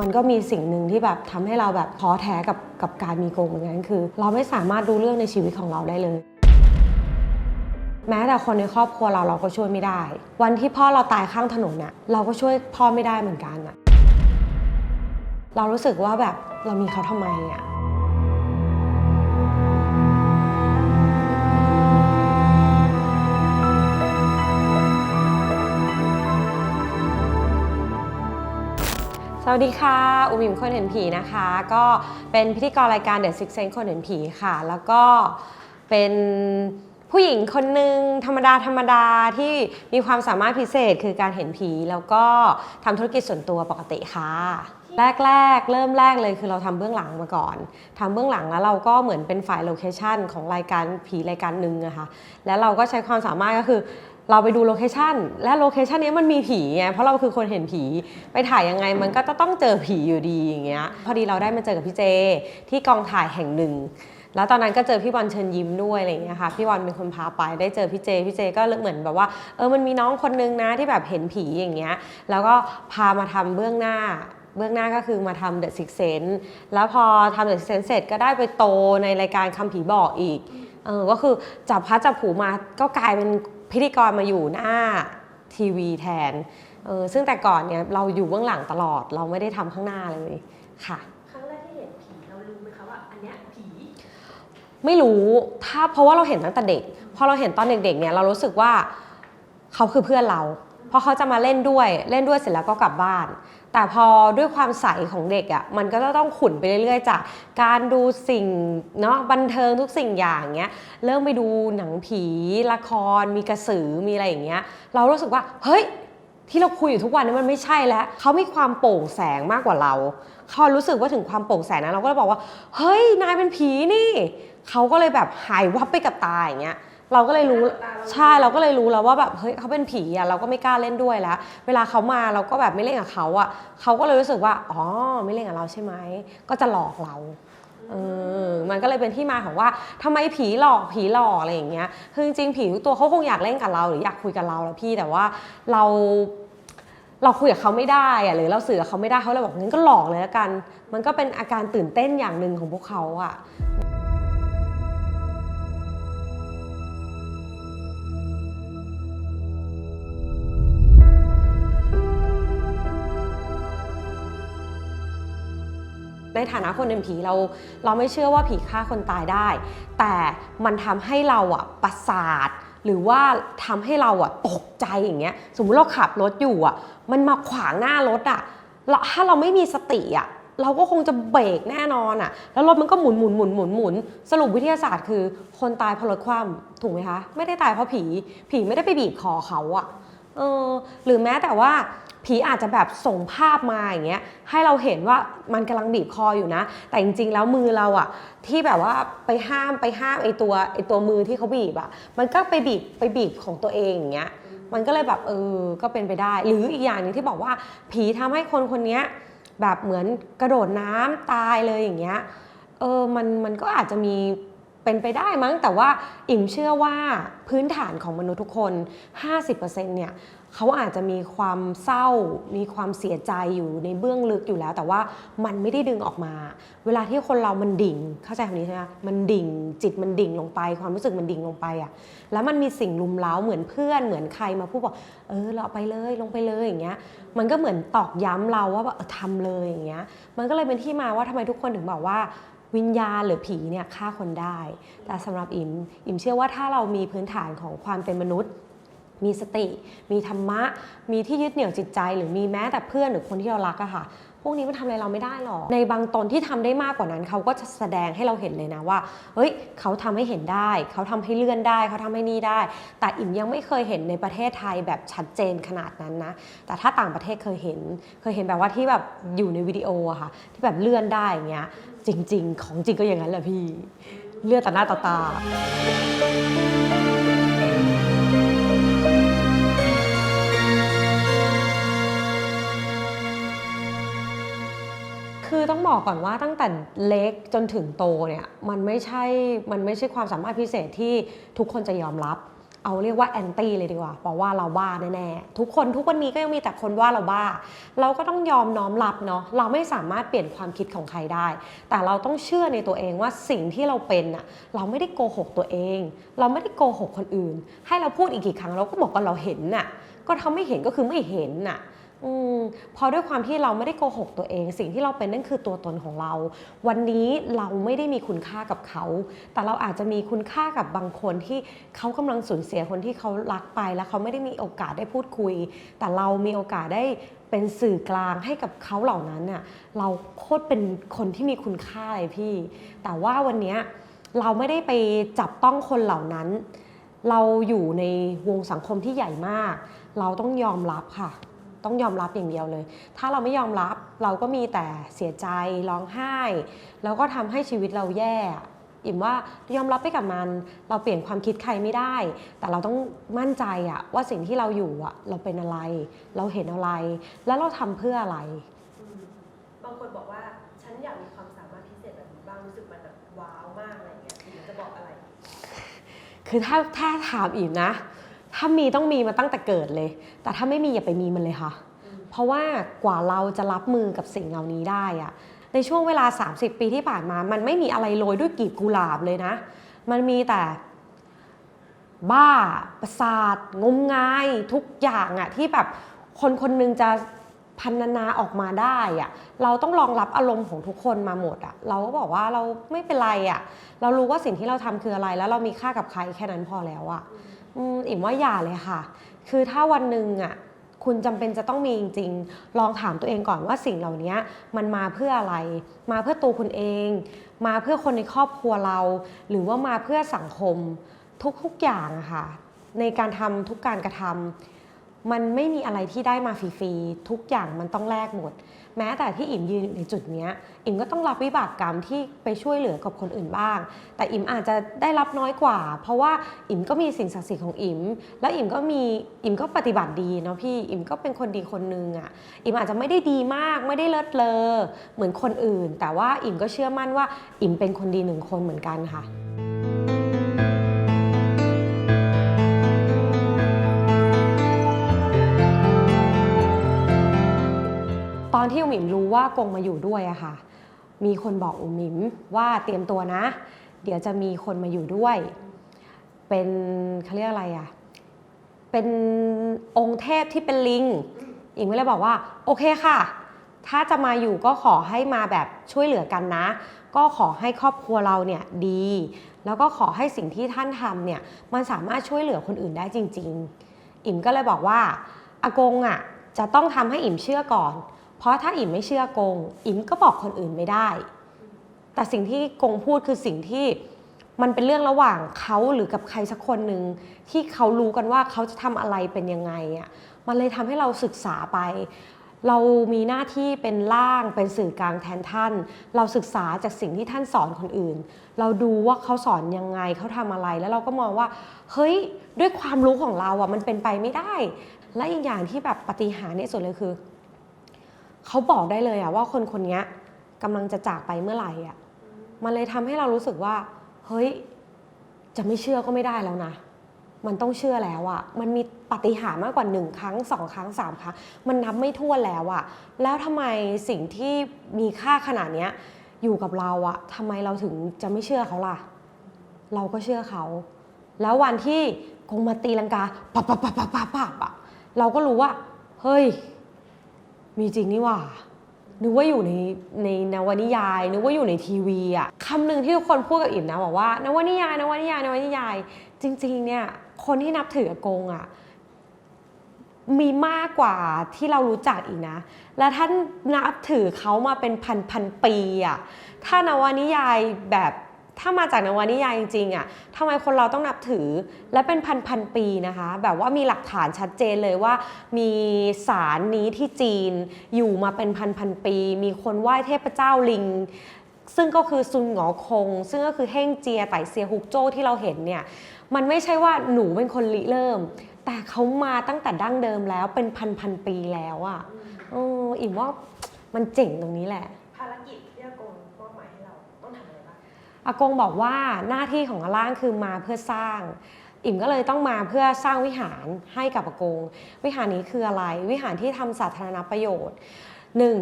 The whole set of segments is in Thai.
มันก็มีสิ่งหนึ่งที่แบบทำให้เราแบบท้อแท้กับกับการมีโกงเหมือนกันคือ เราไม่สามารถดูเรื่องในชีวิตของเราได้เลย แม้แต่คนในครอบครัวเราเราก็ช่วยไม่ได้ วันที่พ่อเราตายข้างถนนน่ะเราก็ช่วยพ่อไม่ได้เหมือนกันน่ะเรารู้สึกว่าแบบเรามีเขาทำไมอะ วัสดีค่ะ อุ๋มอิมคนเห็นผีนะคะ ก็เป็นพิธีกรรายการ The Six Sense คนเห็นผีค่ะ แล้วก็เป็นผู้หญิงคนหนึ่งธรรมดาธรรมดาที่มีความสามารถพิเศษคือการเห็นผี แล้วก็ทำธุรกิจส่วนตัวปกติค่ะ แรกๆ เริ่มแรกเลยคือเราทำเบื้องหลังมาก่อนทำเบื้องหลังแล้วเราก็เหมือนเป็นฝ่ายโลเคชันของรายการผีรายการหนึ่งอะค่ะแล้วเราก็ใช้ความสามารถก็คือ เราไปดูโลเคชันและโลเคชันนี้มันมีผีไงเพราะเราคือคนเห็นผีไปถ่ายยังไงมันก็จะต้องเจอผีอยู่ดีอย่างเงี้ยพอดีเราได้มาเจอกับพี่เจ ที่กองถ่ายแห่งหนึ่ง แล้วตอนนั้นก็เจอพี่บอลเชิญยิ้มด้วยอะไรอย่างเงี้ยค่ะพี่บอลเป็นคนพาไปได้เจอพี่เจพี่เจก็เหมือนแบบว่าเออมันมีน้องคนนึงนะที่แบบเห็นผีอย่างเงี้ยแล้วก็พามาทำเบื้องหน้าเบื้องหน้าก็คือมาทำ The Six Sense แล้วพอทำ The Six Sense เสร็จก็ได้ไปโตในรายการคำผีบอกอีกเออก็คือจับพัดจับผูมาก็กลายเป็น พิธีกรมาอยู่หน้าทีวีแทนเออซึ่งแต่ก่อนเนี่ยเราอยู่เบื้องหลังตลอดเราไม่ได้ทำข้างหน้าเลยค่ะครั้งแรกที่เห็นผีเรารู้ไหมคะว่าอันเนี้ยผีไม่รู้ถ้าเพราะว่าเราเห็นตั้งแต่เด็กพอเราเห็นตอนเด็กๆเนี่ยเรารู้สึกว่าเขาคือเพื่อนเราเพราะเขาจะมาเล่นด้วยเล่นด้วยเสร็จแล้วก็กลับบ้าน แต่พอด้วยความใสของเด็กอะ่ะมันก็จะต้องขุนไปเรื่อยๆ จากการดูสิ่งเนาะบันเทิงทุกสิ่งอย่างเงี้ยเริ่มไปดูหนังผีละคร มีกระสือมีอะไรอย่างเงี้ยเรารู้สึกว่าเฮ้ยที่เราคุยอยู่ทุกวันนี้มันไม่ใช่แล้วเขามีความโปร่งแสงมากกว่าเราเขารู้สึกว่าถึงความโปร่งแสงนะเราก็เลยบอกว่า เฮ้ยนายเป็นผีนี่เขาก็เลยแบบหายวับไปกับตาอย่างเงี้ย เราก็เลยรู้ใช่เราก็เลยรู้แล้วว่าแบบเฮ้ยเขาเป็นผีอะเราก็ไม่กล้าเล่นด้วยแล้ว เวลาเขามาเราก็แบบไม่เล่นกับเขาอะเขาก็เลยรู้สึกว่าอ๋อไม่เล่นกับเราใช่ไหมก็จะหลอกเราเออมันก็เลยเป็นที่มาของว่าทำไมผีหลอกผีหลอกอะไรอย่างเงี้ยคือจริงๆผีทุกตัวเขาคงอยากเล่นกับเราหรืออยากคุยกับเราแหละพี่แต่ว่าเราเราคุยกับเขาไม่ได้อะหรือเราสื่อกับเขาไม่ได้เขาเลยบอกงั้นก็หลอกเลยละกัน มันก็เป็นอาการตื่นเต้นอย่างหนึ่งของพวกเขาอะ ในฐานะคนเป็นผีเรา เราไม่เชื่อว่าผีฆ่าคนตายได้ แต่มันทำให้เราอะประสาท หรือว่าทำให้เราอะตกใจอย่างเงี้ย สมมุติเราขับรถอยู่อะมันมาขวางหน้ารถอะแล้วถ้าเราไม่มีสติอะเราก็คงจะเบรกแน่นอนอะแล้วรถมันก็หมุนหมุนหมุนหมุนหมุนสรุปวิทยาศาสตร์คือ คนตายเพราะรถคว่ำถูกไหมคะ ไม่ได้ตายเพราะผี ผีไม่ได้ไปบีบคอเขาอะเออหรือแม้แต่ว่า ผีอาจจะแบบส่งภาพมาอย่างเงี้ยให้เราเห็นว่ามันกำลังบีบคออยู่นะ แต่จริง ๆ แล้วมือเราอะที่แบบว่าไปห้ามไปห้ามไอตัวไอตัวมือที่เขาบีบอะมันก็ไปบีบไปบีบของตัวเองอย่างเงี้ยมันก็เลยแบบเออก็เป็นไปได้ หรืออีกอย่างหนึ่งที่บอกว่า ผีทำให้คนคนนี้แบบเหมือนกระโดดน้ำตายเลยอย่างเงี้ยเออมันมันก็อาจจะมีเป็นไปได้มั้ง แต่ว่าอิ่มเชื่อว่าพื้นฐานของมนุษย์ทุกคน 50%เนี่ย เขาอาจจะมีความเศร้า มีความเสียใจอยู่ในเบื้องลึกอยู่แล้ว แต่ว่ามันไม่ได้ดึงออกมา เวลาที่คนเรามันดิ่ง เข้าใจคำนี้ใช่ไหมมันดิ่ง จิตมันดิ่งลงไป ความรู้สึกมันดิ่งลงไปอะแล้วมันมีสิ่งลุมเล้าเหมือนเพื่อน เหมือนใครมาพูดบอก เออเราไปเลยลงไปเลยอย่างเงี้ย มันก็เหมือนตอกย้ำเราว่าแบบเออทำเลยอย่างเงี้ย มันก็เลยเป็นที่มาว่าทำไมทุกคนถึงบอกว่าวิญญาณหรือผีเนี่ยฆ่าคนได้ แต่สำหรับอิม อิมเชื่อว่าถ้าเรามีพื้นฐานของความเป็นมนุษย์ มีสติ มีธรรมะ มีที่ยึดเหนี่ยวจิตใจ หรือมีแม้แต่เพื่อนหรือคนที่เรารักอะค่ะ พวกนี้มันทำอะไรเราไม่ได้หรอก ในบางตนที่ทำได้มากกว่านั้น เขาก็จะแสดงให้เราเห็นเลยนะว่า เฮ้ย เขาทำให้เห็นได้ เขาทำให้เลื่อนได้ เขาทำให้นี่ได้ แต่อิ่มยังไม่เคยเห็นในประเทศไทยแบบชัดเจนขนาดนั้นนะ แต่ถ้าต่างประเทศเคยเห็น เคยเห็นแบบว่าที่แบบอยู่ในวิดีโออะค่ะ ที่แบบเลื่อนได้อย่างเงี้ย จริง ๆ ของจริงก็อย่างนั้นแหละพี่ เลื่อนต่อหน้าต่อตา คือต้องบอกก่อนว่าตั้งแต่เล็กจนถึงโตเนี่ยมันไม่ใช่มันไม่ใช่ความสามารถพิเศษที่ทุกคนจะยอมรับ เอาเรียกว่าแอนตี้เลยดีกว่าเพราะว่าเราบ้าแน่ๆทุกคนทุกวันนี้ก็ยังมีแต่คนว่าเราบ้า เราก็ต้องยอมน้อมรับเนาะเราไม่สามารถเปลี่ยนความคิดของใครได้ แต่เราต้องเชื่อในตัวเองว่าสิ่งที่เราเป็นอะเราไม่ได้โกหกตัวเอง เราไม่ได้โกหกคนอื่น ให้เราพูดอีกกี่ครั้งเราก็บอกว่าเราเห็นน่ะก็ทำไม่เห็นก็คือไม่เห็นน่ะ อืมพอด้วยความที่เราไม่ได้โกหกตัวเอง สิ่งที่เราเป็นนั่นคือตัวตนของเรา วันนี้เราไม่ได้มีคุณค่ากับเขา แต่เราอาจจะมีคุณค่ากับบางคนที่เขากำลังสูญเสียคนที่เขารักไป แล้วเขาไม่ได้มีโอกาสได้พูดคุย แต่เรามีโอกาสได้เป็นสื่อกลางให้กับเขาเหล่านั้นน่ะเราโคตรเป็นคนที่มีคุณค่าเลยพี่ แต่ว่าวันนี้เราไม่ได้ไปจับต้องคนเหล่านั้น เราอยู่ในวงสังคมที่ใหญ่มาก เราต้องยอมรับค่ะ ต้องยอมรับอย่างเดียวเลย ถ้าเราไม่ยอมรับเราก็มีแต่เสียใจร้องไห้ แล้วก็ทำให้ชีวิตเราแย่อิ่มว่ายอมรับไปกับมัน เราเปลี่ยนความคิดใครไม่ได้ แต่เราต้องมั่นใจอะว่าสิ่งที่เราอยู่อะเราเป็นอะไร เราเห็นอะไร แล้วเราทำเพื่ออะไรอืมบางคนบอกว่าฉันอยากมีความสามารถพิเศษแบบนี้บ้างรู้สึกมันแบบว้าวมากอะไรเงี้ยคุณจะบอกอะไร คือถ้าถ้าถามอิ่มนะ ถ้ามีต้องมีมาตั้งแต่เกิดเลย แต่ถ้าไม่มีอย่าไปมีมันเลยค่ะอืมเพราะว่ากว่าเราจะรับมือกับสิ่งเหล่านี้ได้อะในช่วงเวลา 30 ปีที่ผ่านมา มันไม่มีอะไรโรยด้วยกลีบกุหลาบเลยนะ มันมีแต่บ้าประสาทงมงายทุกอย่างอะที่แบบคนคนหนึงจะ พันนาออกมาได้อะเราต้องรองรับอารมณ์ของทุกคนมาหมดอะเราก็บอกว่าเราไม่เป็นไรอะเรารู้ว่าสิ่งที่เราทำคืออะไร แล้วเรามีค่ากับใครแค่นั้นพอแล้วอะอิ่มว่าอย่าเลยค่ะ คือถ้าวันหนึ่งอะคุณจำเป็นจะต้องมีจริงๆ ลองถามตัวเองก่อนว่าสิ่งเหล่านี้มันมาเพื่ออะไร มาเพื่อตัวคุณเอง มาเพื่อคนในครอบครัวเรา หรือว่ามาเพื่อสังคมทุกๆอย่างอะค่ะ ในการทำทุกการกระทำ มันไม่มีอะไรที่ได้มาฟรีๆทุกอย่างมันต้องแลกหมด แม้แต่ที่อิ่มยืนอยู่ในจุดเนี้ยอิ่มก็ต้องรับวิบากกรรมที่ไปช่วยเหลือกับคนอื่นบ้าง แต่อิ่มอาจจะได้รับน้อยกว่า เพราะว่าอิ่มก็มีสิ่งศักดิ์สิทธิ์ของอิ่มแล้วอิ่มก็มีอิ่มก็ปฏิบัติดีเนาะพี่อิ่มก็เป็นคนดีคนนึงอะ่ะอิ่มอาจจะไม่ได้ดีมากไม่ได้เลิศเลอเหมือนคนอื่น แต่ว่าอิ่มก็เชื่อมั่นว่าอิ่มเป็นคนดีหนึ่งคนเหมือนกันค่ะ ที่อุ๋มอิมรู้ว่ากงมาอยู่ด้วยอะค่ะ มีคนบอกอุ๋มอิมว่าเตรียมตัวนะ เดี๋ยวจะมีคนมาอยู่ด้วย เป็นเขาเรียกอะไรอะเป็นองค์เทพที่เป็นลิงอิมก็เลยบอกว่า โอเคค่ะ ถ้าจะมาอยู่ก็ขอให้มาแบบช่วยเหลือกันนะ ก็ขอให้ครอบครัวเราเนี่ยดี แล้วก็ขอให้สิ่งที่ท่านทำเนี่ยมันสามารถช่วยเหลือคนอื่นได้จริง ๆ อิมก็เลยบอกว่าอากงอะจะต้องทำให้อิมเชื่อก่อน เพราะถ้าอิมไม่เชื่อกง อิมก็บอกคนอื่นไม่ได้ แต่สิ่งที่กงพูดคือสิ่งที่มันเป็นเรื่องระหว่างเขาหรือกับใครสักคนหนึ่งที่เขารู้กันว่าเขาจะทำอะไรเป็นยังไงอะมันเลยทำให้เราศึกษาไป เรามีหน้าที่เป็นล่างเป็นสื่อกลางแทนท่าน เราศึกษาจากสิ่งที่ท่านสอนคนอื่น เราดูว่าเขาสอนยังไงเขาทำอะไร แล้วเราก็มองว่า เฮ้ยด้วยความรู้ของเราอะมันเป็นไปไม่ได้ และอีกอย่างที่แบบปฏิหารเนี่ยสุดเลยคือ เขาบอกได้เลยอะว่าคนคนนี้กำลังจะจากไปเมื่อไหร่อะมันเลยทำให้เรารู้สึกว่า เฮ้ย จะไม่เชื่อก็ไม่ได้แล้วนะ มันต้องเชื่อแล้วอะมันมีปฏิหารมากกว่าหนึ่งครั้งสองครั้งสามครั้ง มันนับไม่ถ้วนแล้วอะแล้วทำไมสิ่งที่มีค่าขนาดเนี้ยอยู่กับเราอะทำไมเราถึงจะไม่เชื่อเขาล่ะ เราก็เชื่อเขา แล้ววันที่คงมาตีลังกาปับปับปับปับปับปับอะเราก็รู้ว่า เฮ้ย มีจริงนี่หว่า นึกว่าอยู่ในในนวนิยาย นึกว่าอยู่ในทีวีอะคำหนึ่งที่ทุกคนพูดกับอิ่มนะบอกว่านวนิยายนวนิยายนวนิยาย จริง ๆ เนี่ย คนที่นับถืออากงอะมีมากกว่าที่เรารู้จักอีกนะ และท่านนับถือเขามาเป็นพันพันปีอะถ้านวนิยายแบบ ถ้ามาจากนวนิยายจริงๆอะทำไมคนเราต้องนับถือและเป็นพันพันๆปีนะคะ แบบว่ามีหลักฐานชัดเจนเลยว่า มีสารนี้ที่จีนอยู่มาเป็นพันพันๆปี มีคนไหว้เทพเจ้าลิง ซึ่งก็คือซุนหงอคง ซึ่งก็คือเฮ่งเจียไต่เซียฮุกโจ้ที่เราเห็นเนี่ยมันไม่ใช่ว่าหนูเป็นคนริเริ่ม แต่เขามาตั้งแต่ดั้งเดิมแล้วเป็นพันพันๆปีแล้วอะ่ะอออิ่มว่ามันเจ๋งตรงนี้แหละภารกิจที่อากงมอบหมายให้เราต้ อากงบอกว่าหน้าที่ของอาล่างคือมาเพื่อสร้าง อิ่มก็เลยต้องมาเพื่อสร้างวิหารให้กับอากง วิหารนี้คืออะไร วิหารที่ทำสาธารณประโยชน์หนึ่ง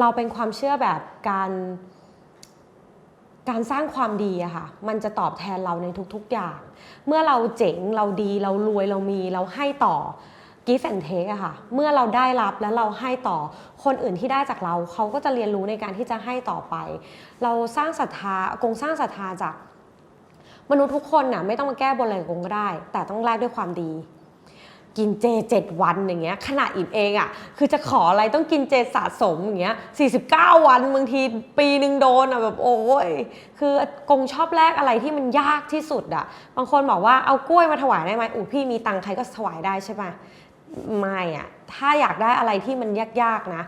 เราเป็นความเชื่อแบบการการสร้างความดีอะค่ะ มันจะตอบแทนเราในทุกๆอย่าง เมื่อเราเจ๋ง เราดี เรารวย เรามี เราให้ต่อ give and take อะค่ะ เมื่อเราได้รับแล้วเราให้ต่อคนอื่นที่ได้จากเรา เขาก็จะเรียนรู้ในการที่จะให้ต่อไป เราสร้างศรัทธาอากงสร้างศรัทธาจากมนุษย์ทุกคนน่ะไม่ต้องมาแก้บนอะไรกงก็ได้ แต่ต้องแลกด้วยความดี กินเจเจ็ดวันอย่างเงี้ยขนาดอิ่มเองอะคือจะขออะไรต้องกินเจสะสมอย่างเงี้ย49 วันบางทีปีหนึ่งโดนอะแบบโอ้ยคือกงชอบแลกอะไรที่มันยากที่สุดอะบางคนบอกว่าเอากล้วยมาถวายได้ไหมอู๋พี่มีตังใครก็ถวายได้ใช่ไหม ไม่อะถ้าอยากได้อะไรที่มันยากๆนะ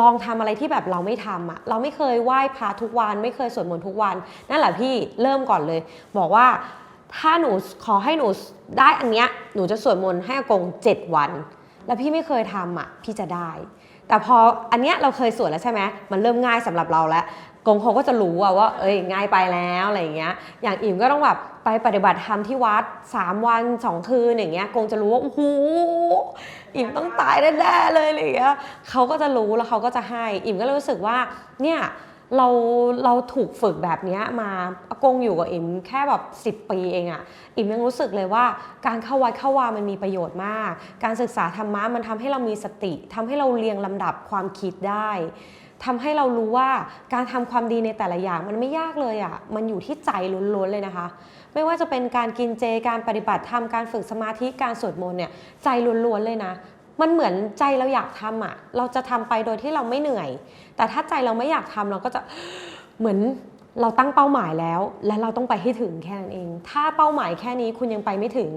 ลองทำอะไรที่แบบเราไม่ทำอะเราไม่เคยไหว้พระทุกวัน ไม่เคยสวดมนต์ทุกวัน นั่นแหละพี่เริ่มก่อนเลย บอกว่าถ้าหนูขอให้หนูได้อันเนี้ยหนูจะสวดมนต์ให้อากง7 วัน แล้วพี่ไม่เคยทำอะพี่จะได้ แต่พออันเนี้ยเราเคยสวดแล้วใช่ไหมมันเริ่มง่ายสำหรับเราแล้วกงเขาก็จะรู้อะว่า เอ้ยง่ายไปแล้วอะไรอย่างเงี้ยอย่างอิ่มก็ต้องแบบ ไปปฏิบัติธรรมที่วัด 3 วัน 2 คืนอย่างเงี้ยกงจะรู้ว่าโอ้โหอิ่มต้องตายแน่ๆเลยอะไรเงี้ยเขาก็จะรู้แล้วเขาก็จะให้ อิ่มก็เลยรู้สึกว่าเนี่ยเราเราถูกฝึกแบบเนี้ยมาอากงอยู่กับอิมแค่แบบ 10 ปีเองอะอิมยังรู้สึกเลยว่าการเข้าวัดเข้าวามันมีประโยชน์มาก การศึกษาธรรมะมันทำให้เรามีสติทำให้เราเรียงลำดับความคิดได้ ทำให้เรารู้ว่าการทำความดีในแต่ละอย่างมันไม่ยากเลยอะมันอยู่ที่ใจล้วนๆเลยนะคะ ไม่ว่าจะเป็นการกินเจ การปฏิบัติธรรม การฝึกสมาธิ การสวดมนต์เนี่ย ใจล้วนๆเลยนะ มันเหมือนใจเราอยากทำอะ เราจะทำไปโดยที่เราไม่เหนื่อย แต่ถ้าใจเราไม่อยากทำเราก็จะเหมือนเราตั้งเป้าหมายแล้ว และเราต้องไปให้ถึงแค่นั้นเอง ถ้าเป้าหมายแค่นี้คุณยังไปไม่ถึง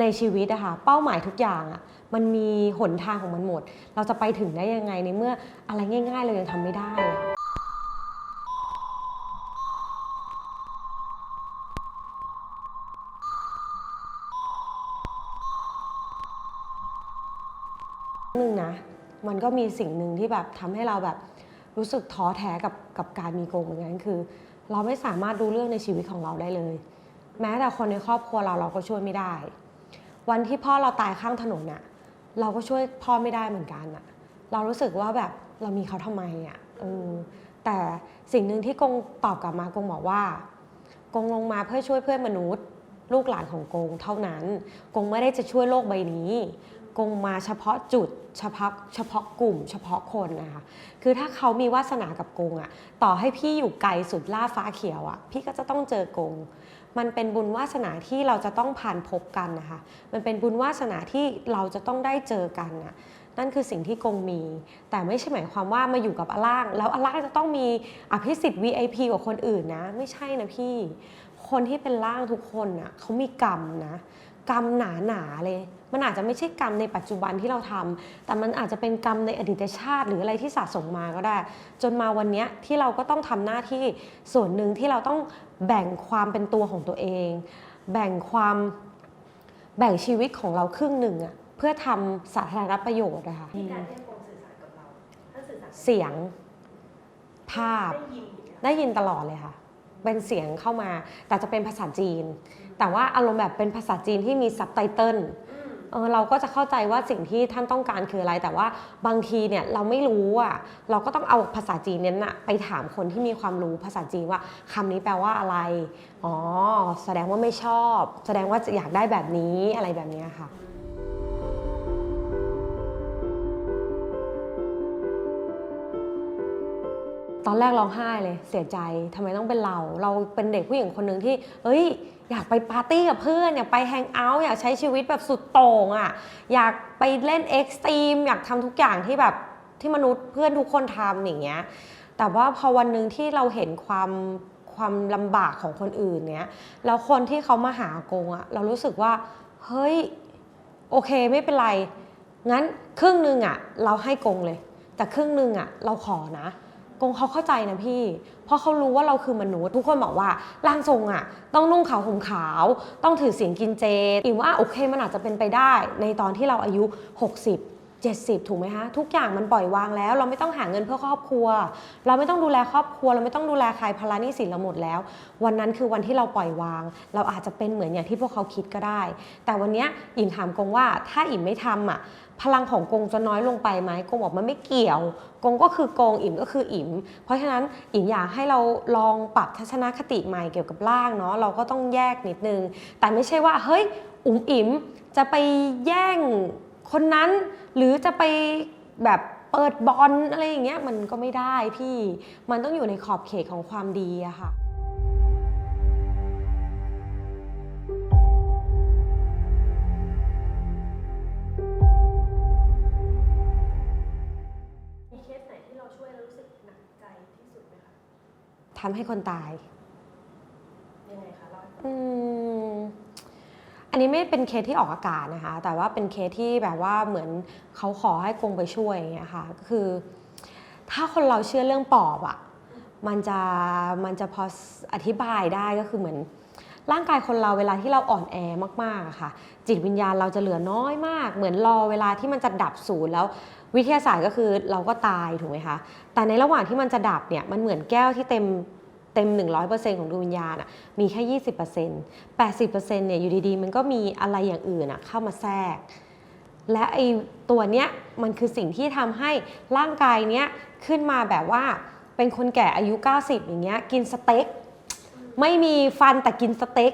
ในชีวิตอะคะเป้าหมายทุกอย่างอะ มันมีหนทางของมันหมด เราจะไปถึงได้ยังไงในเมื่ออะไรง่าย ๆ เรายังทำไม่ได้หนึ่งนะมันก็มีสิ่งหนึ่งที่แบบทำให้เราแบบรู้สึกท้อแท้กับกับการมีโกงเหมือนกันคือ เราไม่สามารถดูเรื่องในชีวิตของเราได้เลย แม้แต่คนในครอบครัวเราเราก็ช่วยไม่ได้ วันที่พ่อเราตายข้างถนนน่ะ เราก็ช่วยพ่อไม่ได้เหมือนกันน่ะเรารู้สึกว่าแบบเรามีเขาทำไมอะเออแต่สิ่งหนึ่งที่กงตอบกลับมากงบอกว่ากงลงมาเพื่อช่วยเพื่อนมนุษย์ ลูกหลานของกงเท่านั้น กงไม่ได้จะช่วยโลกใบนี้กงมาเฉพาะจุดเฉพาะเฉพาะกลุ่ม เฉพาะคนนะคะคือถ้าเขามีวาสนากับกงอะต่อให้พี่อยู่ไกลสุดล่าฟ้าเขียวอะพี่ก็จะต้องเจอกง มันเป็นบุญวาสนาที่เราจะต้องผ่านพบกันนะคะ มันเป็นบุญวาสนาที่เราจะต้องได้เจอกันนะนั่นคือสิ่งที่กงมี แต่ไม่ใช่หมายความว่ามาอยู่กับอล่าง แล้วอล่างจะต้องมีอภิสิทธิ์ VIP กว่าคนอื่นนะ ไม่ใช่นะพี่ คนที่เป็นล่างทุกคนน่ะเขามีกรรมนะ กรรมหนาหนาๆเลย มันอาจจะไม่ใช่กรรมในปัจจุบันที่เราทำแต่มันอาจจะเป็นกรรมในอดีตชาติ หรืออะไรที่สะสมมาก็ได้ จนมาวันเนี้ยที่เราก็ต้องทำหน้าที่ส่วนหนึ่งที่เราต้องแบ่งความเป็นตัวของตัวเอง แบ่งความแบ่งชีวิตของเราครึ่งหนึ่งอะเพื่อทำสาธารณประโยชน์นะคะที่การที่โกงสื่อสารกับเราถ้าสื่อสารกับเสียงภาพได้ยินอย่างเงี้ยได้ยินตลอดเลยค่ะ เป็นเสียงเข้ามาแต่จะเป็นภาษาจีน แต่ว่าอารมณ์แบบเป็นภาษาจีนที่มีซับไตเติลอืมเออเราก็จะเข้าใจว่าสิ่งที่ท่านต้องการคืออะไร แต่ว่าบางทีเนี่ยเราไม่รู้อะเราก็ต้องเอาภาษาจีนเนี้นะไปถามคนที่มีความรู้ภาษาจีนว่าคำนี้แปลว่าอะไรอ๋อแสดงว่าไม่ชอบ แสดงว่าอยากได้แบบนี้อะไรแบบเนี้ยค่ะ ตอนแรกร้องไห้เลยเสียใจทำไมต้องเป็นเรา เราเป็นเด็กผู้หญิงคนหนึ่งที่ เอ้ย อยากไปปาร์ตี้กับเพื่อนอยากไปแฮงเอาท์อยากใช้ชีวิตแบบสุดโต่งอะอยากไปเล่นเอ็กซ์ตรีมอยากทำทุกอย่างที่แบบที่มนุษย์เพื่อนทุกคนทำอย่างเงี้ยแต่ว่าพอวันหนึ่งที่เราเห็นความความลำบากของคนอื่นเนี้ยแล้วคนที่เขามาหาโกงอะเรารู้สึกว่า เฮ้ย โอเคไม่เป็นไร งั้นครึ่งหนึ่งอะเราให้กงเลย แต่ครึ่งหนึ่งอะเราขอนะ กงเขาเข้าใจนะพี่ เพราะเขารู้ว่าเราคือมนุษย์ ทุกคนบอกว่าร่างทรงอะต้องนุ่งขาวห่มขาว ต้องถือเสียงกินเจอีกว่าโอเคมันอาจจะเป็นไปได้ในตอนที่เราอายุ 60 70 ถูกไหมคะทุกอย่างมันปล่อยวางแล้ว เราไม่ต้องหาเงินเพื่อครอบครัว เราไม่ต้องดูแลครอบครัว เราไม่ต้องดูแลใครภาระหนี้สินเราหมดแล้ว วันนั้นคือวันที่เราปล่อยวาง เราอาจจะเป็นเหมือนอย่างที่พวกเขาคิดก็ได้ แต่วันนี้อิ่มถามกงว่าถ้าอิ่มไม่ทำอะพลังของกงจะน้อยลงไปไหมกงบอกมันไม่เกี่ยว กงก็คือกงอิ่มก็คืออิ่ม เพราะฉะนั้นอิ่มอยากให้เราลองปรับทัศนคติใหม่เกี่ยวกับร่างเนาะเราก็ต้องแยกนิดนึง แต่ไม่ใช่ว่าเฮ้ยอุ๋มอิ่มจะไปแย่ง คนนั้นหรือจะไปแบบเปิดบอลอะไรอย่างเงี้ยมันก็ไม่ได้พี่ มันต้องอยู่ในขอบเขตของความดีอะค่ะมีเคสไหนที่เราช่วยแล้วรู้สึกหนักใจที่สุดไหมคะทำให้คนตายยังไงคะเล่าให้ฟังอืม อันนี้ไม่เป็นเคสที่ออกอากาศนะคะ แต่ว่าเป็นเคสที่แบบว่าเหมือนเขาขอให้กงไปช่วยอย่างเงี้ยค่ะก็คือ ถ้าคนเราเชื่อเรื่องปอบอะมันจะมันจะพออธิบายได้ก็คือเหมือนร่างกายคนเราเวลาที่เราอ่อนแอมากๆอะค่ะ จิตวิญญาณเราจะเหลือน้อยมาก เหมือนรอเวลาที่มันจะดับศูนย์แล้ววิทยาศาสตร์ก็คือเราก็ตายถูกไหมคะแต่ในระหว่างที่มันจะดับเนี่ยมันเหมือนแก้วที่เต็ม เต็ม 100%ของดวงวิญญาณอะมีแค่ 20% 80%เนี่ยอยู่ดีๆ มันก็มีอะไรอย่างอื่นอะเข้ามาแทรก และไอตัวเนี้ยมันคือสิ่งที่ทำให้ร่างกายเนี้ยขึ้นมาแบบว่าเป็นคนแก่อายุ 90 อย่างเงี้ยกินสเต็กไม่มีฟันแต่กินสเต็ก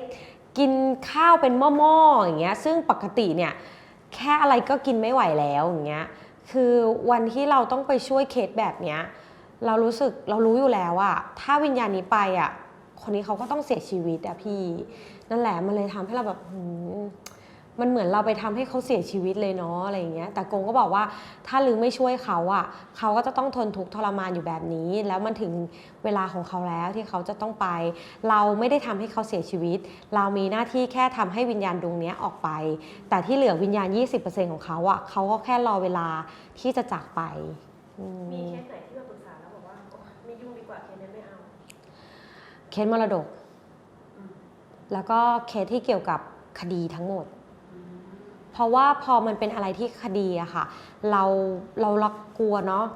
กินข้าวเป็นหม้อๆอย่างเงี้ยซึ่งปกติเนี่ยแค่อะไรก็กินไม่ไหวแล้วอย่างเงี้ยคือวันที่เราต้องไปช่วยเคสแบบเนี้ย เรารู้สึกเรารู้อยู่แล้วอะถ้าวิญญาณนี้ไปอะคนนี้เขาก็ต้องเสียชีวิตอะพี่ นั่นแหละมันเลยทำให้เราแบบมันเหมือนเราไปทำให้เขาเสียชีวิตเลยเนาะอะไรอย่างเงี้ย แต่กงก็บอกว่าถ้าลือไม่ช่วยเขาอะเขาก็จะต้องทนทุกข์ทรมานอยู่แบบนี้ แล้วมันถึงเวลาของเขาแล้วที่เขาจะต้องไป เราไม่ได้ทำให้เขาเสียชีวิต เรามีหน้าที่แค่ทำให้วิญญาณดวงนี้ออกไป แต่ที่เหลือวิญญาณ 20%ของเขาอะเขาก็แค่รอเวลาที่จะจากไปมมีเคสไหน เคสมรดก แล้วก็เคสที่เกี่ยวกับคดีทั้งหมด เพราะว่าพอมันเป็นอะไรที่คดีอะค่ะ เราเราลักกลัวเนาะ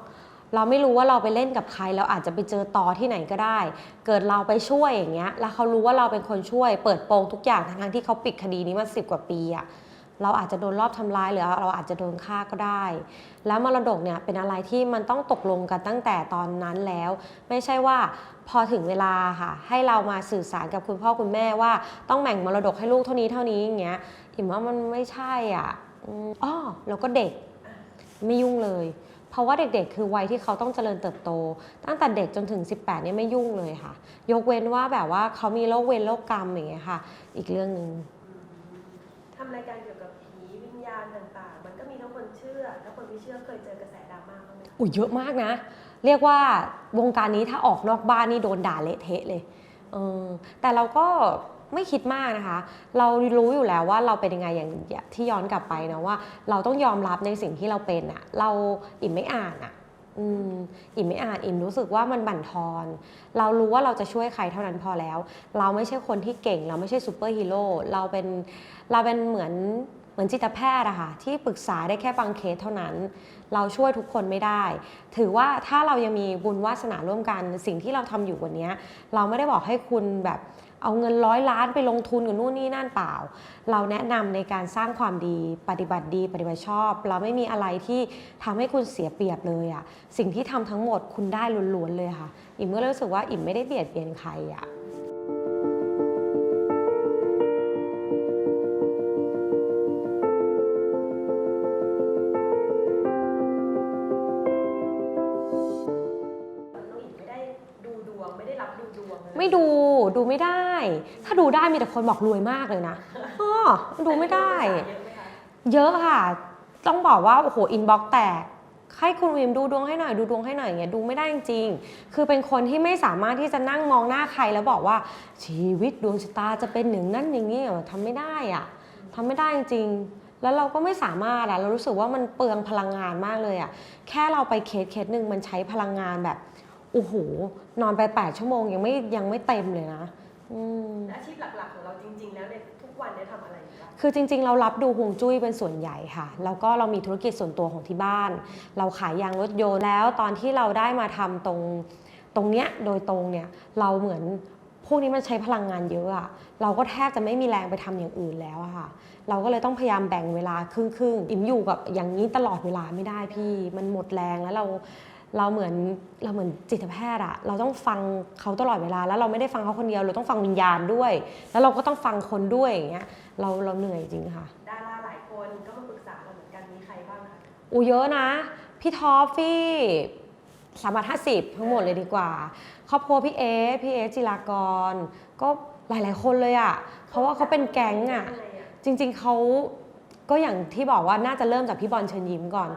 เราไม่รู้ว่าเราไปเล่นกับใครเราอาจจะไปเจอต่อที่ไหนก็ได้ เกิดเราไปช่วยอย่างเงี้ย แล้วเขารู้ว่าเราเป็นคนช่วย เปิดโปงทุกอย่างทั้งที่เขาปิดคดีนี้มาสิบกว่าปีอะ เราอาจจะโดนรอบทำร้ายหรือเราอาจจะโดนฆ่าก็ได้ แล้วมรดกเนี่ยเป็นอะไรที่มันต้องตกลงกันตั้งแต่ตอนนั้นแล้ว ไม่ใช่ว่าพอถึงเวลาค่ะ ให้เรามาสื่อสารกับคุณพ่อคุณแม่ว่า ต้องแบ่งมรดกให้ลูกเท่านี้เท่านี้อย่างเงี้ยอิ่มว่ามันไม่ใช่อะอืมอ้อแล้วก็เด็กไม่ยุ่งเลย เพราะว่าเด็กๆ คือวัยที่เขาต้องเจริญเติบโต ตั้งแต่เด็กจนถึง 18เนี่ยไม่ยุ่งเลยค่ะ ยกเว้นว่าแบบว่าเขามีโรคเวรโรคกรรมอย่างเงี้ยค่ะ อีกเรื่องหนึ่งทำรายการเกี่ยว เชื่อเคยเจอกระแสดราม่าบ้างไหมคะอุ้ยเยอะมากนะ เรียกว่าวงการนี้ถ้าออกนอกบ้านนี่โดนด่าเละเทะเลยเออแต่เราก็ไม่คิดมากนะคะ เรารู้อยู่แล้วว่าเราเป็นยังไงอย่างที่ย้อนกลับไปนะว่า เราต้องยอมรับในสิ่งที่เราเป็นอะเราอิ่มไม่อ่านอะอืมอิ่มไม่อ่านอิ่มรู้สึกว่ามันบั่นทอน เรารู้ว่าเราจะช่วยใครเท่านั้นพอแล้ว เราไม่ใช่คนที่เก่ง เราไม่ใช่ซูเปอร์ฮีโร่เราเป็นเราเป็นเหมือน เหมือนจิตแพทย์อะค่ะที่ปรึกษาได้แค่บางเคสเท่านั้น เราช่วยทุกคนไม่ได้ ถือว่าถ้าเรายังมีบุญวาสนาร่วมกัน สิ่งที่เราทำอยู่วันนี้เราไม่ได้บอกให้คุณแบบเอาเงินร้อยล้านไปลงทุนกับนู่นนี่นั่นเปล่า เราแนะนำในการสร้างความดีปฏิบัติดี ปฏิบัติชอบ เราไม่มีอะไรที่ทำให้คุณเสียเปรียบเลยอะสิ่งที่ทำทั้งหมดคุณได้ล้วนๆเลยค่ะ อิ่มก็เลยรู้สึกว่าอิ่มไม่ได้เบียดเบียนใครอะ ไม่ดูดูไม่ได้ ถ้าดูได้มีแต่คนบอกรวยมากเลยนะอ้อดูไม่ได้ เยอะค่ะ ต้องบอกว่าโอ้โหอินบ็อกแตกให้คุณวิมดูดวงให้หน่อยดูดวงให้หน่อยอย่างเงี้ยดูไม่ได้จริงๆคือเป็นคนที่ไม่สามารถที่จะนั่งมองหน้าใครแล้วบอกว่า ชีวิตดวงชะตาจะเป็นหนึ่งนั่นอย่างนี้ทำไม่ได้อะทำไม่ได้จริงๆ แล้วเราก็ไม่สามารถอะเรารู้สึกว่ามันเปลืองพลังงานมากเลยอะแค่เราไปเคสเคสหนึ่งมันใช้พลังงานแบบ อ้โหนอนไป8ชั่วโมงยังไม่ยังไม่เต็มเลยนะอืม อาชีพหลักๆของเราจริง ๆ แล้วในทุกวันเนี่ยทำอะไรอยู่บ้างคือจริงๆ เรารับดูฮวงจุ้ยเป็นส่วนใหญ่ค่ะ แล้วก็เรามีธุรกิจส่วนตัวของที่บ้าน เราขายยางรถยนต์แล้วตอนที่เราได้มาทำตรงตรงเนี้ยโดยตรงเนี่ยเราเหมือนพวกนี้มันใช้พลังงานเยอะอะเราก็แทบจะไม่มีแรงไปทำอย่างอื่นแล้วอะค่ะ เราก็เลยต้องพยายามแบ่งเวลาครึ่งครึ่งๆอิ่มอยู่กับอย่างนี้ตลอดเวลาไม่ได้พี่ มันหมดแรงแล้วเรา เราเหมือนเราเหมือนจิตแพทย์อะเราต้องฟังเขาตลอดเวลา แล้วเราไม่ได้ฟังเขาคนเดียว เราต้องฟังวิญญาณด้วย แล้วเราก็ต้องฟังคนด้วยอย่างเงี้ยเราเราเหนื่อยจริงค่ะดาราหลายคนก็มาปรึกษาเราเหมือนกันมีใครบ้างคะอูเยอะนะ พี่ทอฟฟี่สามารถห้าสิบทั้งหมดเลยดีกว่าครอบครัวพี่เอพี่เอจิรากร ก็หลาย ๆ คนเลยอะ่ะเพราะว่าเขาเป็นแก๊งอะ่ะยังไงอะจริง ๆเขา ก็อย่างที่บอกว่าน่าจะเริ่มจากพี่บอลเชิญยิ้มก่อน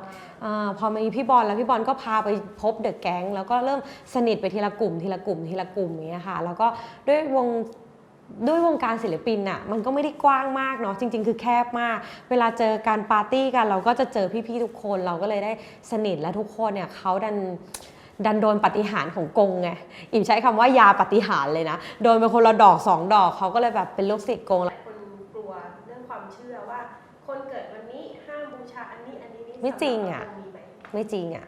อพอมีพี่บอลแล้วพี่บอลก็พาไปพบเดอะแก๊งแล้วก็เริ่มสนิทไปทีละกลุ่ม ทีละกลุ่มทีละกลุ่มอย่างเงี้ยค่ะ แล้วก็ด้วยวงด้วยวงการศิลปินน่ะมันก็ไม่ได้กว้างมากเนาะจริง ๆ คือแคบมาก เวลาเจอการปาร์ตี้กัน เราก็จะเจอพี่ๆทุกคน เราก็เลยได้สนิทและทุกคนเนี่ยเขาดันดันโดนปฏิหารของกงไงอิ่มใช้คำว่ายาปฏิหารเลยนะ โดนไปคนละดอกสองดอกเขาก็เลยแบบเป็นลูกศิษย์กง ไม่จริงอะไม่จริงอะ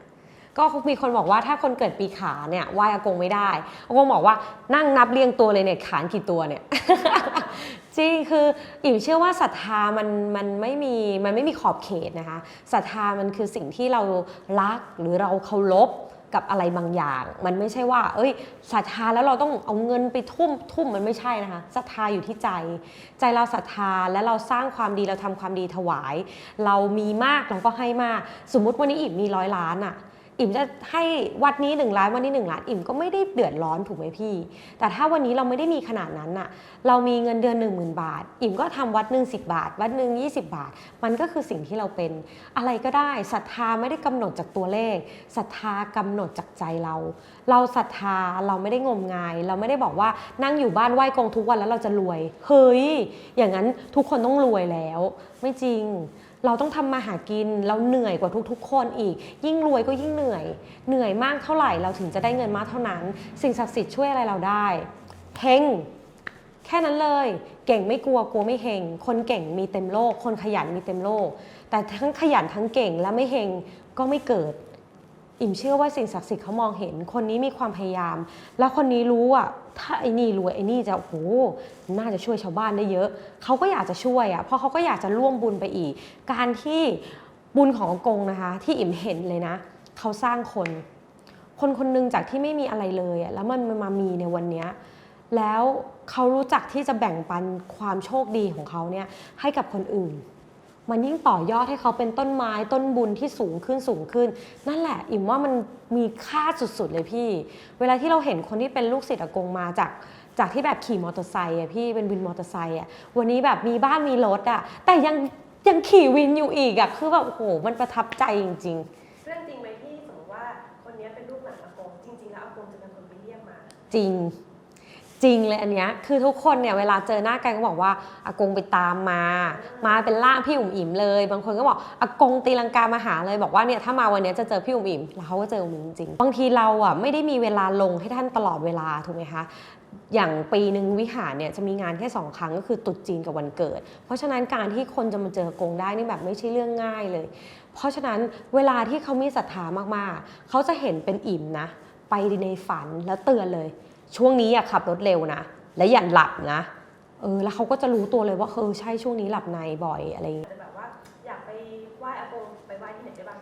ก็มีคนบอกว่าถ้าคนเกิดปีขาเนี่ยไหว้อากงไม่ได้อากงบอกว่านั่งนับเรียงตัวเลยเนี่ยขานกี่ตัวเนี่ยจริงคืออิ่มเชื่อว่าศรัทธามันมันไม่มีมันไม่มีขอบเขตนะคะศรัทธามันคือสิ่งที่เรารักหรือเราเคารพ กับอะไรบางอย่าง มันไม่ใช่ว่า เอ้ยศรัทธาแล้วเราต้องเอาเงินไปทุ่มทุ่มมันไม่ใช่นะคะศรัทธาอยู่ที่ใจ ใจเราศรัทธาและเราสร้างความดีเราทำความดีถวาย เรามีมากเราก็ให้มาก สมมุติวันนี้อิบมมีร้อยล้านอะ อิ่มจะให้วัดนี้หนึ่งล้านวันนี้หนึ่งล้านอิ่มก็ไม่ได้เดือดร้อนถูกไหมพี่ แต่ถ้าวันนี้เราไม่ได้มีขนาดนั้นอะเรามีเงินเดือน 1 0,000 บาท อิ่มก็ทำวัดหนึ่งสิบาท วัดหนึ่ง20 บาท มันก็คือสิ่งที่เราเป็นอะไรก็ได้ศรัทธาไม่ได้กำหนดจากตัวเลขศรัทธากำหนดจากใจเรา เราศรัทธาเราไม่ได้งมงาย เราไม่ได้บอกว่านั่งอยู่บ้านไหว้กงทุกวันแล้วเราจะรวย เฮ้ยอย่างนั้นทุกคนต้องรวยแล้ว ไม่จริง เราต้องทำมาหากินเราเหนื่อยกว่าทุกๆ คนอีก ยิ่งรวยก็ยิ่งเหนื่อย เหนื่อยมากเท่าไหร่เราถึงจะได้เงินมากเท่านั้น สิ่งศักดิ์สิทธิ์ช่วยอะไรเราได้เฮงแค่นั้นเลย เก่งไม่กลัวกลัวไม่เฮงคนเก่งมีเต็มโลก คนขยันมีเต็มโลก แต่ทั้งขยันทั้งเก่งและไม่เฮงก็ไม่เกิด อิ่มเชื่อว่าสิ่งศักดิ์สิทธิ์เขามองเห็น คนนี้มีความพยายาม แล้วคนนี้รู้ว่าถ้าไอ้นี่รวยไอ้นี่จะโอ้โหน่าจะช่วยชาวบ้านได้เยอะ เขาก็อยากจะช่วยอะเพราะเขาก็อยากจะร่วมบุญไปอีก การที่บุญของกงนะคะ ที่อิ่มเห็นเลยนะ เขาสร้างคน คนคนหนึงจากที่ไม่มีอะไรเลยอะแล้วมันมามีในวันนี้แล้วเขารู้จักที่จะแบ่งปันความโชคดีของเขาเนี่ยให้กับคนอื่น มันยิ่งต่อยอดให้เขาเป็นต้นไม้ต้นบุญที่สูงขึ้นสูงขึ้น นั่นแหละ อิ่มว่ามันมีค่าสุดๆเลยพี่ เวลาที่เราเห็นคนที่เป็นลูกศิษย์อากงมาจากจากที่แบบขี่มอเตอร์ไซค์อะพี่เป็นวินมอเตอร์ไซค์อะวันนี้แบบมีบ้านมีรถอะแต่ยังยังขี่วินอยู่อีกอะคือแบบโอ้โหมันประทับใจจริงๆเรื่องจริงไหมที่สมมติว่าคนเนี้ยเป็นลูกหลานอากงจริง ๆ แล้วอากงจะเป็นคนไปเรียกมาจริง จริงเลยอันเนี้ยคือทุกคนเนี่ยเวลาเจอหน้ากันก็บอกว่าอากงไปตามมา มาเป็นล่างพี่อุ๋มอิ๋มเลย บางคนก็บอกอากงตีลังกามาหาเลยบอกว่าเนี่ยถ้ามาวันเนี้ยจะเจอพี่อุ๋มอิ๋มแล้วเขาก็เจออุ๋มอิ๋มจริงบางทีเราอะไม่ได้มีเวลาลงให้ท่านตลอดเวลาถูกไหมคะอย่างปีหนึ่งวิหารเนี่ยจะมีงานแค่สองครั้งก็คือตรุษจีนกับวันเกิด เพราะฉะนั้นการที่คนจะมาเจออากงได้นี่แบบไม่ใช่เรื่องง่ายเลย เพราะฉะนั้นเวลาที่เขามีศรัทธามากๆ เขาจะเห็นเป็นอิ่มนะ ไปในฝันแล้วเตือนเลย ช่วงนี้อย่าขับรถเร็วนะ และอย่าหลับนะ เออ แล้วเขาก็จะรู้ตัวเลยว่าเออใช่ช่วงนี้หลับในบ่อยอะไรอย่างเงี้ยจะแบบว่าอยากไปไหว้อากงไปไหว้ที่ไหนได้บ้าง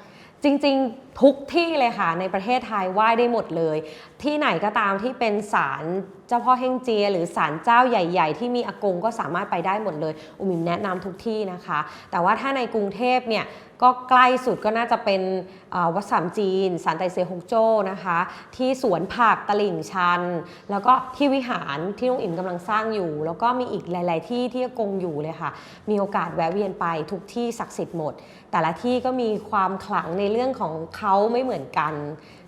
จริง ๆ ทุกที่เลยค่ะในประเทศไทยไหว้ได้หมดเลย ที่ไหนก็ตามที่เป็นศาลเจ้าพ่อเฮงเจีย หรือศาลเจ้าใหญ่ ๆ ที่มีอากงก็สามารถไปได้หมดเลยอุมิมแนะนำทุกที่นะคะ แต่ว่าถ้าในกรุงเทพเนี่ยก็ใกล้สุดก็น่าจะเป็นวัดสามจีนศาลไตเซฮกโจ้นะคะ ที่สวนผักตลิ่งชัน แล้วก็ที่วิหารที่น้องอิ่มกำลังสร้างอยู่ แล้วก็มีอีกหลาย ๆ ที่ที่อากงอยู่เลยค่ะ มีโอกาสแวะเวียนไปทุกที่ศักดิ์สิทธิ์หมด แต่ละที่ก็มีความขลังในเรื่องของเขาไม่เหมือนกัน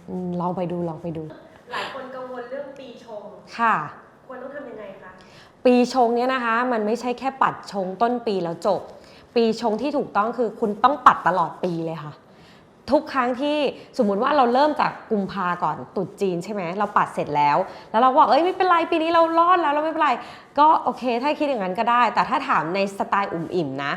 อืมลองไปดูลองไปดู หลายคนกังวลเรื่องปีชง ค่ะ ควรต้องทำยังไงคะ ปีชงเนี่ยนะคะ มันไม่ใช่แค่ปัดชงต้นปีแล้วจบ ปีชงที่ถูกต้องคือคุณต้องปัดตลอดปีเลยค่ะ ทุกครั้งที่สมมุติว่าเราเริ่มจากกุมภาก่อนตรุษจีนใช่ไหมเราปัดเสร็จแล้ว แล้วเราบอกเอ้ยไม่เป็นไรปีนี้เรารอดแล้วเราไม่เป็นไร ก็โอเค ถ้าคิดอย่างนั้นก็ได้ แต่ถ้าถามในสไตล์อุ่มอิ่มนะ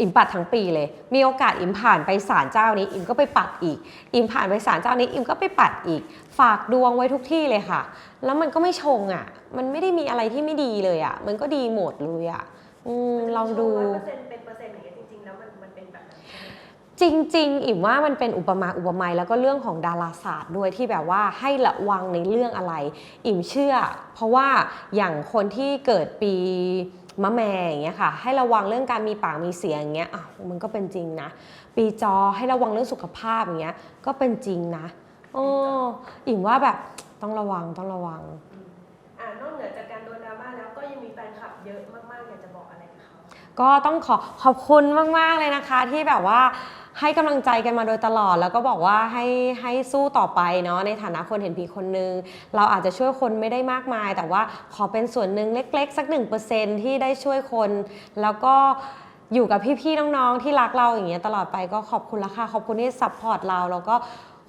อิ่มปัดทั้งปีเลย มีโอกาสอิ่มผ่านไปศาลเจ้านี้ อิ่มก็ไปปัดอีก อิ่มผ่านไปศาลเจ้านี้ อิ่มก็ไปปัดอีก ฝากดวงไว้ทุกที่เลยค่ะ แล้วมันก็ไม่ชงอะ มันไม่ได้มีอะไรที่ไม่ดีเลยอะ มันก็ดีหมดเลยอะอืมลองดูร้อยเปอร์เซ็นต์เป็นเปอร์เซ็นต์อย่างเงี้ยจริงๆแล้วมันมันเป็นแบบนั้นใช่ไหมจริง ๆ อิ่มว่ามันเป็นอุปมาอุปไมยแล้วก็เรื่องของดาราศาสตร์ด้วยที่แบบว่าให้ระวังในเรื่องอะไร อิ่มเชื่อ เพราะว่าอย่างคนที่เกิดปี มะแม่อย่างเงี้ยค่ะให้ระวังเรื่องการมีปากมีเสียงอย่างเงี้ยอะมันก็เป็นจริงนะ ปีจอให้ระวังเรื่องสุขภาพอย่างเงี้ยก็เป็นจริงนะโอ้อิ่มว่าแบบต้องระวังต้องระวังอ่านอกเหนือจากการโดนดราม่าแล้วก็ยังมีแฟนคลับเยอะมากๆอยากจะบอกอะไรกับเขาก็ต้องขอขอบคุณมากๆเลยนะคะที่แบบว่าให้กำลังใจกันมาโดยตลอด แล้วก็บอกว่าให้ให้สู้ต่อไปเนาะในฐานะคนเห็นผีคนนึง เราอาจจะช่วยคนไม่ได้มากมาย แต่ว่าขอเป็นส่วนหนึ่งเล็กๆ สัก 1%ที่ได้ช่วยคน แล้วก็อยู่กับพี่ๆน้องๆที่รักเราอย่างเงี้ยตลอดไปก็ขอบคุณละค่ะขอบคุณที่ซัพพอร์ตเราแล้วก็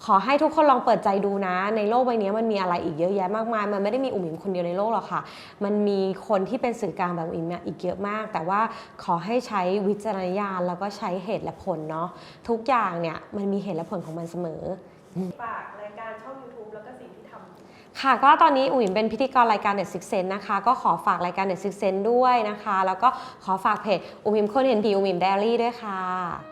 ขอให้ทุกคนลองเปิดใจดูนะ ในโลกใบนี้มันมีอะไรอีกเยอะแยะมากมาย มันไม่ได้มีอุ๋มอิ๋มคนเดียวในโลกหรอกค่ะ มันมีคนที่เป็นสื่อกลางแบบอุ๋มอิ๋มเนี่ยอีกเยอะมาก แต่ว่าขอให้ใช้วิจารณญาณแล้วก็ใช้เหตุและผลเนาะทุกอย่างเนี่ยมันมีเหตุและผลของมันเสมอฝากรายการช่อง YouTube แล้วก็สิ่งที่ทำค่ะก็ตอนนี้อุ๋มอิ๋มเป็นพิธีกรรายการ Net Six Sense นะคะ ก็ขอฝากรายการ Net Six Sense ด้วยนะคะ แล้วก็ขอฝากเพจอุ๋มอิ๋มคนเห็นผีอุ๋มอิ๋ม Diary ด้วยค่ะ